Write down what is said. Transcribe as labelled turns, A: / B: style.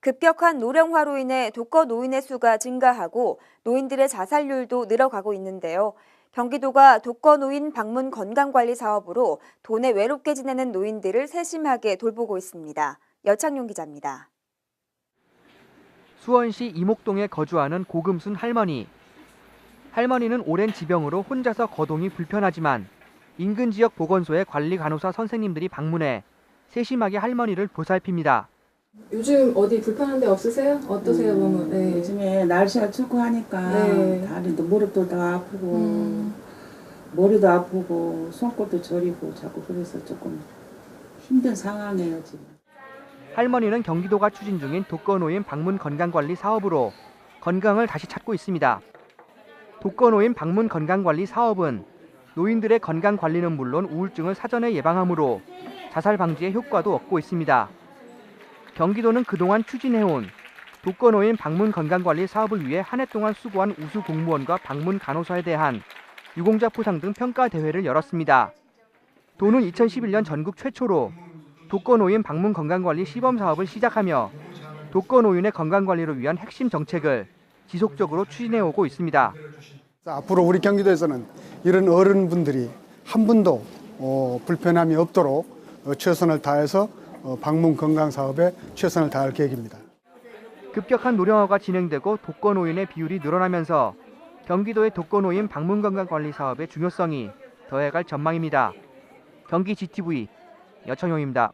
A: 급격한 노령화로 인해 독거 노인의 수가 증가하고 노인들의 자살률도 늘어가고 있는데요. 경기도가 독거 노인 방문 건강관리 사업으로 돈에 외롭게 지내는 노인들을 세심하게 돌보고 있습니다. 여창용 기자입니다.
B: 수원시 이목동에 거주하는 고금순 할머니. 할머니는 오랜 지병으로 혼자서 거동이 불편하지만 인근 지역 보건소의 관리 간호사 선생님들이 방문해 세심하게 할머니를 보살핍니다.
C: 요즘 어디 불편한 데 없으세요? 어떠세요,
D: 음,
C: 몸은? 네.
D: 요즘에 날씨가 춥고 하니까
C: 네.
D: 다리도 무릎도 다 아프고
C: 음.
D: 머리도 아프고 손끝도 저리고 자꾸 그래서 조금 힘든 상황이에요 지금.
B: 할머니는 경기도가 추진 중인 독거노인 방문 건강관리 사업으로 건강을 다시 찾고 있습니다. 독거노인 방문 건강관리 사업은 노인들의 건강 관리는 물론 우울증을 사전에 예방하므로 자살 방지에 효과도 얻고 있습니다. 경기도는 그동안 추진해온 독거노인 방문 건강관리 사업을 위해 한 해 동안 수고한 우수 공무원과 방문 간호사에 대한 유공자 포상 등 평가 대회를 열었습니다. 도는 2011년 전국 최초로 독거노인 방문 건강관리 시범 사업을 시작하며 독거노인의 건강관리를 위한 핵심 정책을 지속적으로 추진해 오고 있습니다.
E: 자, 앞으로 우리 경기도에서는 이런 어른분들이 한 분도 어, 불편함이 없도록 어, 최선을 다해서 어, 방문 건강 사업에 최선을 다할 계획입니다.
B: 급격한 노령화가 진행되고 독거노인의 비율이 늘어나면서 경기도의 독거노인 방문 건강 관리 사업의 중요성이 더해갈 전망입니다. 경기 GTV 여청용입니다.